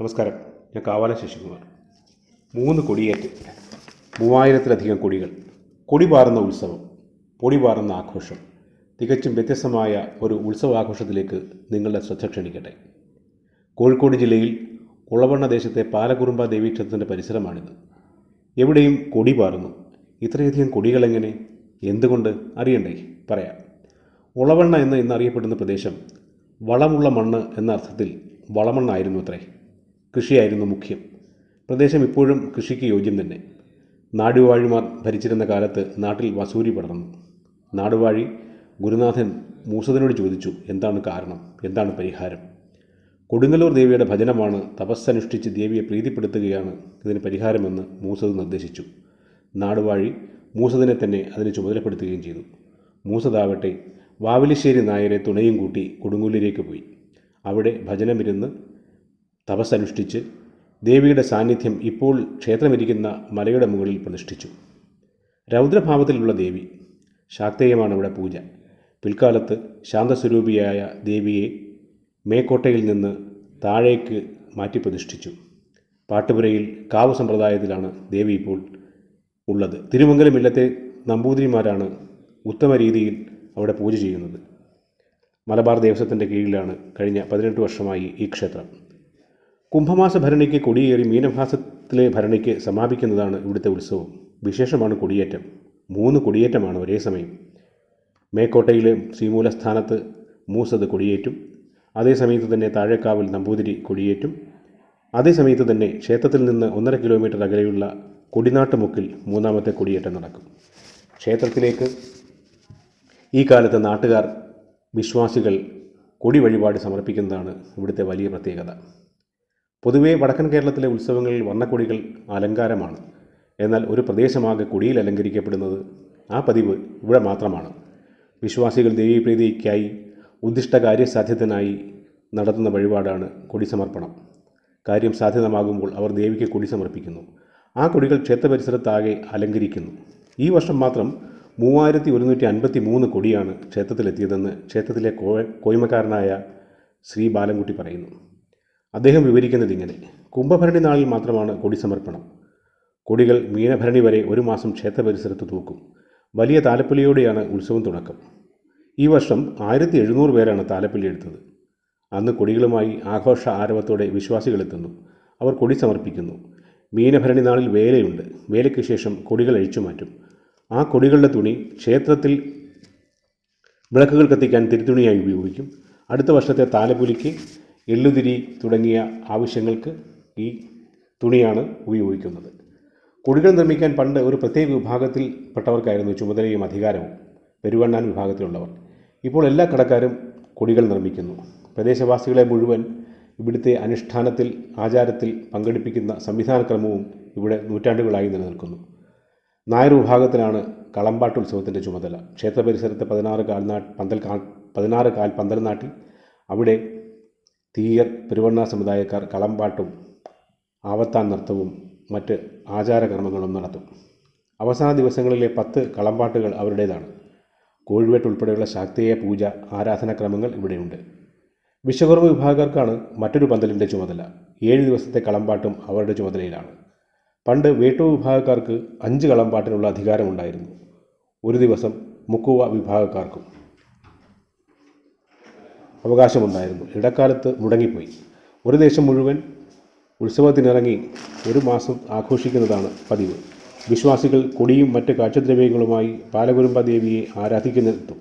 നമസ്കാരം. ഞാൻ കാവാല ശശികുമാർ. മൂന്ന് കൊടിയേറ്റ് മൂവായിരത്തിലധികം കൊടികൾ കൊടി പാറുന്ന ഉത്സവം പൊടി പാറുന്ന ആഘോഷം തികച്ചും വ്യത്യസ്തമായ ഒരു ഉത്സവാഘോഷത്തിലേക്ക് നിങ്ങളുടെ ശ്രദ്ധ ക്ഷണിക്കട്ടെ. കോഴിക്കോട് ജില്ലയിൽ ഉളവണ്ണ ദേശത്തെ പാലകുറുമ്പ ദേവീക്ഷേത്രത്തിന്റെ പരിസരമാണിത്. എവിടെയും കൊടി പാറുന്നു. ഇത്രയധികം കൊടികളെങ്ങനെ? എന്തുകൊണ്ട്? അറിയണ്ടേ? പറയാം. ഉളവണ്ണ എന്ന് ഇന്നറിയപ്പെടുന്ന പ്രദേശം വളമുള്ള മണ്ണ് എന്ന അർത്ഥത്തിൽ വളമണ്ണായിരുന്നു അത്രേ. കൃഷിയായിരുന്നു മുഖ്യം. പ്രദേശം ഇപ്പോഴും കൃഷിക്ക് യോജ്യം തന്നെ. നാടുവാഴിമാർ ഭരിച്ചിരുന്ന കാലത്ത് നാട്ടിൽ വസൂരി പടർന്നു. നാടുവാഴി ഗുരുനാഥൻ മൂസതിനോട് ചോദിച്ചു എന്താണ് കാരണം? എന്താണ് പരിഹാരം? കൊടുങ്ങല്ലൂർ ദേവിയുടെ ഭജനമാണ് തപസ്സനുഷ്ഠിച്ച് ദേവിയെ പ്രീതിപ്പെടുത്തുകയാണ് ഇതിന് പരിഹാരമെന്ന് മൂസത് നിർദ്ദേശിച്ചു. നാടുവാഴി മൂസതിനെ തന്നെ അതിന് ചുമതലപ്പെടുത്തുകയും ചെയ്തു. മൂസതാവട്ടെ വാവലിശ്ശേരി നായരെ തുണയും കൂട്ടി കൊടുങ്ങല്ലൂരിലേക്ക് പോയി. അവിടെ ഭജനമിരുന്ന് തപസ്സനുഷ്ഠിച്ച് ദേവിയുടെ സാന്നിധ്യം ഇപ്പോൾ ക്ഷേത്രമിരിക്കുന്ന മലയുടെ മുകളിൽ പ്രതിഷ്ഠിച്ചു. രൗദ്രഭാവത്തിലുള്ള ദേവി ശാക്തേയമാണ് ഇവിടെ പൂജ. പിൽക്കാലത്ത് ശാന്തസ്വരൂപിയായ ദേവിയെ മേക്കോട്ടയിൽ നിന്ന് താഴേക്ക് മാറ്റി പ്രതിഷ്ഠിച്ചു. പാട്ടുപുരയിൽ കാവ് സമ്പ്രദായത്തിലാണ് ദേവി ഇപ്പോൾ ഉള്ളത്. തിരുമംഗലം ഇല്ലത്തെ നമ്പൂതിരിമാരാണ് ഉത്തമ രീതിയിൽ അവിടെ പൂജ ചെയ്യുന്നത്. മലബാർ ദേവസ്വത്തിന്റെ കീഴിലാണ് കഴിഞ്ഞ പതിനെട്ട് വർഷമായി ഈ ക്ഷേത്രം. കുംഭമാസ ഭരണിക്ക് കൊടിയേറി മീനമാസത്തിലെ ഭരണിക്ക് സമാപിക്കുന്നതാണ് ഇവിടുത്തെ ഉത്സവം. വിശേഷമാണ് കൊടിയേറ്റം. മൂന്ന് കൊടിയേറ്റമാണ് ഒരേ സമയം. മേക്കോട്ടയിലെ ശ്രീമൂലസ്ഥാനത്ത് മൂസത് കൊടിയേറ്റും അതേ സമയത്ത് തന്നെ താഴേക്കാവിൽ നമ്പൂതിരി കൊടിയേറ്റും അതേ സമയത്ത് തന്നെ ക്ഷേത്രത്തിൽ നിന്ന് ഒന്നര കിലോമീറ്റർ അകലെയുള്ള കൊടിനാട്ടുമുക്കിൽ മൂന്നാമത്തെ കൊടിയേറ്റം നടക്കും. ക്ഷേത്രത്തിലേക്ക് ഈ കാലത്ത് നാട്ടുകാർ വിശ്വാസികൾ കൊടി വഴിപാട് സമർപ്പിക്കുന്നതാണ് ഇവിടുത്തെ വലിയ പ്രത്യേകത. പൊതുവേ വടക്കൻ കേരളത്തിലെ ഉത്സവങ്ങളിൽ വർണക്കൊടികൾ അലങ്കാരമാണ്. എന്നാൽ ഒരു പ്രദേശമാകെ കൊടിയിൽ അലങ്കരിക്കപ്പെടുന്നത് ആ പതിവ് ഇവിടെ മാത്രമാണ്. വിശ്വാസികൾ ദേവീപ്രീതിക്കായി ഉദ്ദിഷ്ട കാര്യസാധ്യത്തിനായി നടത്തുന്ന വഴിപാടാണ് കൊടി സമർപ്പണം. കാര്യം സാധ്യതമാകുമ്പോൾ അവർ ദേവിക്ക് കൊടി സമർപ്പിക്കുന്നു. ആ കൊടികൾ ക്ഷേത്ര പരിസരത്താകെ അലങ്കരിക്കുന്നു. ഈ വർഷം മാത്രം മൂവായിരത്തി ഒരുന്നൂറ്റി അൻപത്തി മൂന്ന് കൊടിയാണ് ക്ഷേത്രത്തിലെത്തിയതെന്ന് ക്ഷേത്രത്തിലെ കോ കോയ്മക്കാരനായ ശ്രീ ബാലൻകുട്ടി പറയുന്നു. അദ്ദേഹം വിവരിക്കുന്നത് ഇങ്ങനെ. കുംഭഭരണി നാളിൽ മാത്രമാണ് കൊടി സമർപ്പണം. കൊടികൾ മീനഭരണി വരെ ഒരു മാസം ക്ഷേത്ര പരിസരത്ത് തൂക്കും. വലിയ താലപ്പൊലിയോടെയാണ് ഉത്സവം തുടക്കം. ഈ വർഷം ആയിരത്തി എഴുന്നൂറ് പേരാണ് താലപ്പൊലി എടുത്തത്. അന്ന് കൊടികളുമായി ആഘോഷ ആരവത്തോടെ വിശ്വാസികളെത്തുന്നു അവർ കൊടി സമർപ്പിക്കുന്നു. മീനഭരണി നാളിൽ വേലയുണ്ട്. വേലയ്ക്ക് ശേഷം കൊടികൾ അഴിച്ചു മാറ്റും. ആ കൊടികളുടെ തുണി ക്ഷേത്രത്തിൽ വിളക്കുകൾ കത്തിക്കാൻ തിരുത്തുണിയായി ഉപയോഗിക്കും. അടുത്ത വർഷത്തെ താലപ്പൊലിക്ക് എള്ളുതിരി തുടങ്ങിയ ആവശ്യങ്ങൾക്ക് ഈ തുണിയാണ് ഉപയോഗിക്കുന്നത്. കൊടികൾ നിർമ്മിക്കാൻ പണ്ട് ഒരു പ്രത്യേക വിഭാഗത്തിൽ പെട്ടവർക്കായിരുന്നു ചുമതലയും അധികാരവും. പെരുവണ്ണാൻ വിഭാഗത്തിലുള്ളവർ. ഇപ്പോൾ എല്ലാ കടക്കാരും കൊടികൾ നിർമ്മിക്കുന്നു. പ്രദേശവാസികളെ മുഴുവൻ ഇവിടുത്തെ അനുഷ്ഠാനത്തിൽ ആചാരത്തിൽ പങ്കെടുപ്പിക്കുന്ന സംവിധാനക്രമവും ഇവിടെ നൂറ്റാണ്ടുകളായി നിലനിൽക്കുന്നു. നായർ വിഭാഗത്തിനാണ് കളമ്പാട്ട് ഉത്സവത്തിന്റെ ചുമതല. ക്ഷേത്ര പരിസരത്തെ പതിനാറ് കാൽനാ പന്തൽ കാൽ പതിനാറ് കാൽ പന്തൽ നാട്ടി അവിടെ തീയർ പെരുവണ്ണ സമുദായക്കാർ കളംപാട്ടും ആവത്താൻ നൃത്തവും മറ്റ് ആചാരകർമ്മങ്ങളും നടത്തും. അവസാന ദിവസങ്ങളിലെ പത്ത് കളമ്പാട്ടുകൾ അവരുടേതാണ്. കോഴിവേട്ട് ഉൾപ്പെടെയുള്ള ശാക്തേയ പൂജ ആരാധനാക്രമങ്ങൾ ഇവിടെയുണ്ട്. വിശ്വകർമ്മ വിഭാഗക്കാർക്കാണ് മറ്റൊരു പന്തലിന്റെ ചുമതല. ഏഴ് ദിവസത്തെ കളമ്പാട്ടും അവരുടെ ചുമതലയിലാണ്. പണ്ട് വേട്ടു വിഭാഗക്കാർക്ക് അഞ്ച് കളമ്പാട്ടിനുള്ള അധികാരമുണ്ടായിരുന്നു. ഒരു ദിവസം മുക്കുവ വിഭാഗക്കാർക്കും. അവകാശമുണ്ടായിരുന്നു. ഇടക്കാലത്ത് മുടങ്ങിപ്പോയി. ഒരു ദേശം മുഴുവൻ ഉത്സവത്തിനിറങ്ങി ഒരു മാസം ആഘോഷിക്കുന്നതാണ് പതിവ്. വിശ്വാസികൾ കൊടിയും മറ്റ് കാഴ്ചദ്രവ്യങ്ങളുമായി പാലകുരുമ്പ ദേവിയെ ആരാധിക്കുന്നെത്തും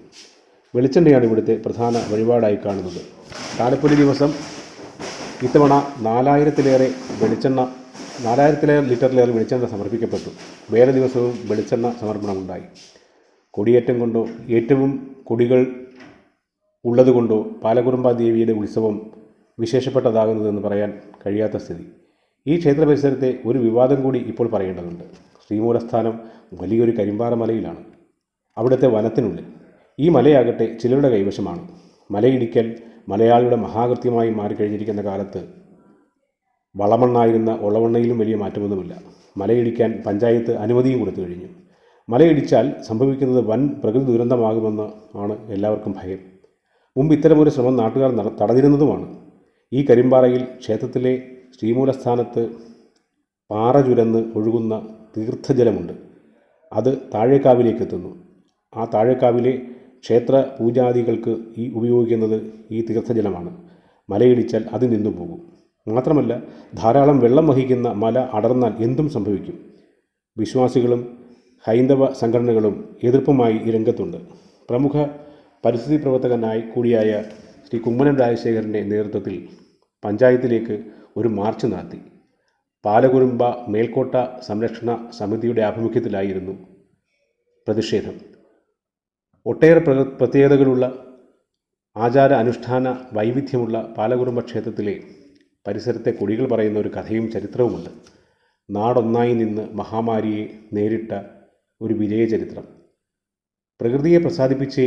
വെളിച്ചെണ്ണയാണ് ഇവിടുത്തെ പ്രധാന വഴിപാടായി കാണുന്നത്. താലപ്പൊലി ദിവസം ഇത്തവണ നാലായിരത്തിലേറെ വെളിച്ചെണ്ണ നാലായിരത്തിലേറെ ലിറ്ററിലേറെ വെളിച്ചെണ്ണ സമർപ്പിക്കപ്പെട്ടു. വേറെ ദിവസവും വെളിച്ചെണ്ണ സമർപ്പണമുണ്ടായി. കൊടിയേറ്റം കൊണ്ടോ ഏറ്റവും കൊടികൾ ഉള്ളതുകൊണ്ടോ പാലകുറുമ്പ ദേവിയുടെ ഉത്സവം വിശേഷപ്പെട്ടതാകുന്നതെന്ന് പറയാൻ കഴിയാത്ത സ്ഥിതി. ഈ ക്ഷേത്ര പരിസരത്തെ ഒരു വിവാദം കൂടി ഇപ്പോൾ പറയേണ്ടതുണ്ട്. ശ്രീമൂലസ്ഥാനം വലിയൊരു കരിമ്പാറ മലയിലാണ് അവിടുത്തെ വനത്തിനുള്ളിൽ. ഈ മലയാകട്ടെ ചിലരുടെ കൈവശമാണ്. മലയിടിക്കൽ മലയാളിയുടെ മഹാകൃത്യമായി മാറിക്കഴിഞ്ഞിരിക്കുന്ന കാലത്ത് വളമണ്ണായിരുന്ന ഒളവണ്ണയിലും വലിയ മാറ്റമൊന്നുമില്ല. മലയിടിക്കാൻ പഞ്ചായത്ത് അനുമതിയും കൊടുത്തു കഴിഞ്ഞു. മലയിടിച്ചാൽ സംഭവിക്കുന്നത് വൻ പ്രകൃതി ദുരന്തമാകുമെന്ന് ആണ് എല്ലാവർക്കും ഭയം. മുമ്പ് ഇത്തരമൊരു ശ്രമം നാട്ടുകാർ നട തടഞ്ഞിരുന്നതുമാണ്. ഈ കരിമ്പാറയിൽ ക്ഷേത്രത്തിലെ ശ്രീമൂലസ്ഥാനത്ത് പാറ ചുരന്ന് ഒഴുകുന്ന തീർത്ഥജലമുണ്ട്. അത് താഴേക്കാവിലേക്ക് എത്തുന്നു ആ താഴേക്കാവിലെ ക്ഷേത്ര പൂജാദികൾക്ക് ഈ ഉപയോഗിക്കുന്നത് ഈ തീർത്ഥജലമാണ്. മലയിടിച്ചാൽ അത് നിന്നു പോകും. മാത്രമല്ല ധാരാളം വെള്ളം വഹിക്കുന്ന മല അടർന്നാൽ എന്തും സംഭവിക്കും. വിശ്വാസികളും ഹൈന്ദവ സംഘടനകളും എതിർപ്പുമായി രംഗത്തുണ്ട്. പ്രമുഖ പരിസ്ഥിതി പ്രവർത്തകനായി കൂടിയായ ശ്രീ കുമ്മനം രാജശേഖരന്റെ നേതൃത്വത്തിൽ പഞ്ചായത്തിലേക്ക് ഒരു മാർച്ച് നടത്തി. പാലകുരുമ്പ മേൽക്കോട്ട സംരക്ഷണ സമിതിയുടെ ആഭിമുഖ്യത്തിലായിരുന്നു പ്രതിഷേധം. ഒട്ടേറെ പ്ര പ്രത്യേകതകളുള്ള ആചാര അനുഷ്ഠാന വൈവിധ്യമുള്ള പാലകുറുമ്പ ക്ഷേത്രത്തിലെ പരിസരത്തെ കൊടികൾ പറയുന്ന ഒരു കഥയും ചരിത്രവുമുണ്ട്. നാടൊന്നായി നിന്ന് മഹാമാരിയെ നേരിട്ട ഒരു വിജയചരിത്രം. പ്രകൃതിയെ പ്രസാദിപ്പിച്ച്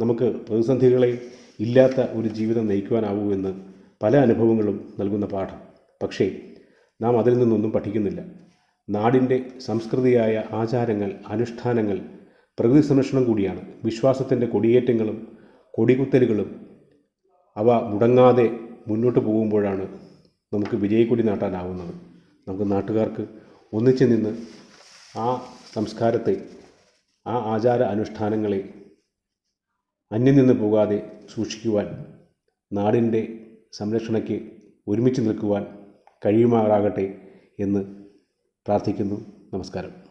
നമുക്ക് പ്രതിസന്ധികളെ ഇല്ലാത്ത ഒരു ജീവിതം നയിക്കുവാനാവൂ എന്ന് പല അനുഭവങ്ങളും നൽകുന്ന പാഠം. പക്ഷേ നാം അതിൽ നിന്നൊന്നും പഠിക്കുന്നില്ല. നാടിന്റെ സംസ്കൃതിയായ ആചാരങ്ങൾ അനുഷ്ഠാനങ്ങൾ പ്രകൃതി സംരക്ഷണം കൂടിയാണ്. വിശ്വാസത്തിന്റെ കൊടിയേറ്റങ്ങളും കൊടികുത്തലുകളും അവ മുടങ്ങാതെ മുന്നോട്ട് പോകുമ്പോഴാണ് നമുക്ക് വിജയക്കൊടി നാട്ടാനാവുന്നത്. നമുക്ക് നാട്ടുകാർക്ക് ഒന്നിച്ചു നിന്ന് ആ സംസ്കാരത്തെ ആ ആചാര അനുഷ്ഠാനങ്ങളെ അന്യം നിന്ന് പോകാതെ സൂക്ഷിക്കുവാൻ നാടിന്റെ സംരക്ഷണയ്ക്ക് ഒരുമിച്ച് നിൽക്കുവാൻ കഴിയുമാറാകട്ടെ എന്ന് പ്രാർത്ഥിക്കുന്നു. നമസ്കാരം.